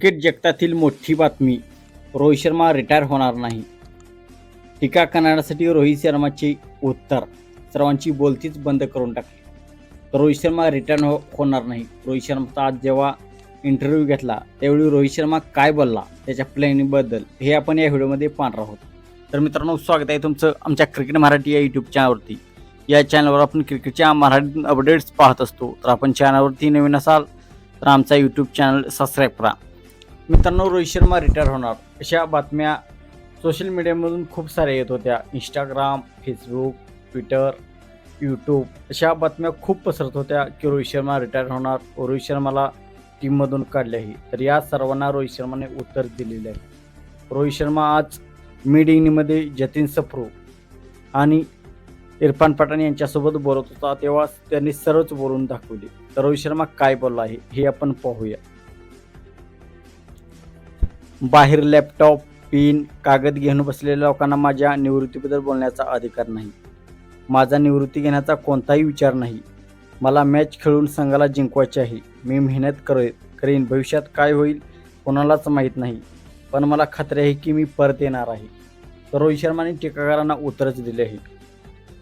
Cricket जगतातील मोठी बातमी रोहित शर्मा रिटायर होणार नाही. टीका करण्यासाठी रोहित शर्माचे उत्तर सर्वांची बोलतीच बंद करून टाकली. रोहित शर्मा रिटायर हो होणार नाही. रोहित शर्माचा आज जेव्हा इंटरव्ह्यू घेतला त्यावेळी रोहित शर्मा काय बोलला त्याच्या प्लॅनिंगबद्दल हे आपण या व्हिडिओमध्ये पाहणार आहोत. तर मित्रांनो स्वागत आहे तुमचं आमच्या क्रिकेट मराठी या यूट्यूब चॅनलवरती या चॅनलवर आपण क्रिकेटच्या मराठी अपडेट्स पाहत असतो. तर आपण चॅनलवरती नवीन असाल तर आमचा यूट्यूब चॅनल सबस्क्राईब करा. मित्रांनो रोहित शर्मा रिटायर होणार. अशा बातम्या सोशल मीडियामधून खूप साऱ्या येत होत्या. इंस्टाग्राम फेसबुक ट्विटर यूट्यूब अशा बातम्या खूप पसरत होत्या की रोहित शर्मा रिटायर होणार. रोहित शर्माला टीममधून काढल्याही तर या सर्वांना रोहित शर्माने उत्तर दिलेले आहे. रोहित शर्मा आज मिड इनिंगमध्ये जतीन सप्रू आणि इरफान पठाण यांच्यासोबत बोलत होता. तेव्हा त्यांनी सर्वच बोलून दाखवले. तर रोहित शर्मा काय बोलला आहे हे आपण पाहूया. बाहेर लॅपटॉप पेन कागद घेऊन बसलेल्या लोकांना माझ्या निवृत्तीबद्दल बोलण्याचा अधिकार नाही. माझा निवृत्ती घेण्याचा कोणताही विचार नाही. मला मॅच खेळून संघाला जिंकवायचे आहे. मी मेहनत करे करेन. भविष्यात काय होईल कोणालाच माहीत नाही. पण मला खात्री आहे की मी परत येणार आहे. रोहित शर्माने टीकाकारांना उत्तरच दिले आहे.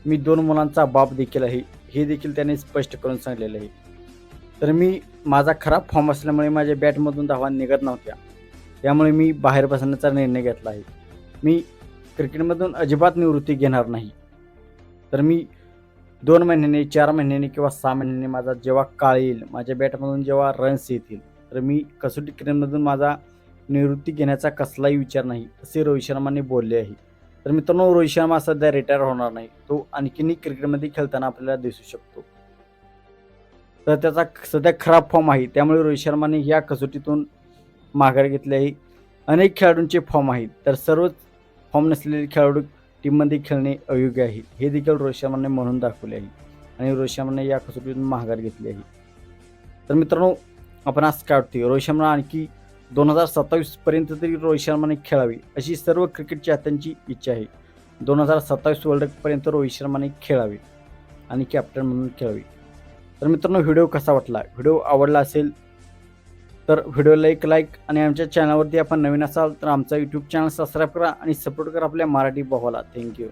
मी दोन मुलांचा बाप देखील आहे. हे देखील त्याने स्पष्ट करून सांगलेलं आहे. तर मी माझा खराब फॉर्म असल्यामुळे माझ्या बॅटमधून धावा निघत नव्हत्या. त्यामुळे मी बाहेर बसण्याचा निर्णय घेतला आहे. मी क्रिकेटमधून अजिबात निवृत्ती घेणार नाही. तर मी दोन महिन्याने चार महिन्याने किंवा सहा महिन्याने माझा जेव्हा काळ येईल माझ्या बॅटमधून जेव्हा रन्स येतील तर मी कसोटी क्रिकेटमधून माझा निवृत्ती घेण्याचा कसलाही विचार नाही असे रोहित शर्माने बोलले आहे. तर मित्रांनो रोहित शर्मा सध्या रिटायर होणार नाही. तो आणखीनही क्रिकेटमध्ये खेळताना आपल्याला दिसू शकतो. तर त्याचा सध्या खराब फॉर्म आहे. त्यामुळे रोहित शर्माने या कसोटीतून माघार घेतली आहे अनेक खेळाडूंचे फॉर्म आहेत. तर सर्वच फॉर्म नसलेले खेळाडू टीममध्ये खेळणे अयोग्य आहे. हे देखील रोहित शर्माने म्हणून दाखवले आहे. आणि रोहित शर्माने या कसोटीतून माघार घेतली आहे. तर मित्रांनो आपण आज काय वाटते रोहित शर्मा आणखी दोन हजार सत्तावीसपर्यंत तरी रोहित शर्माने खेळावे अशी सर्व क्रिकेट चाहत्यांची इच्छा आहे. दोन हजार सत्तावीस वर्ल्ड कपपर्यंत रोहित शर्माने खेळावे आणि कॅप्टन म्हणून खेळावे. तर मित्रांनो व्हिडिओ कसा वाटला? व्हिडिओ आवडला असेल तर व्हिडिओला एक लाईक आणि आमच्या चॅनलवरती आपण नवीन असाल तर आमचा यूट्यूब चॅनल सबस्क्राईब करा आणि सपोर्ट करा आपल्या मराठी भावाला. थँक्यू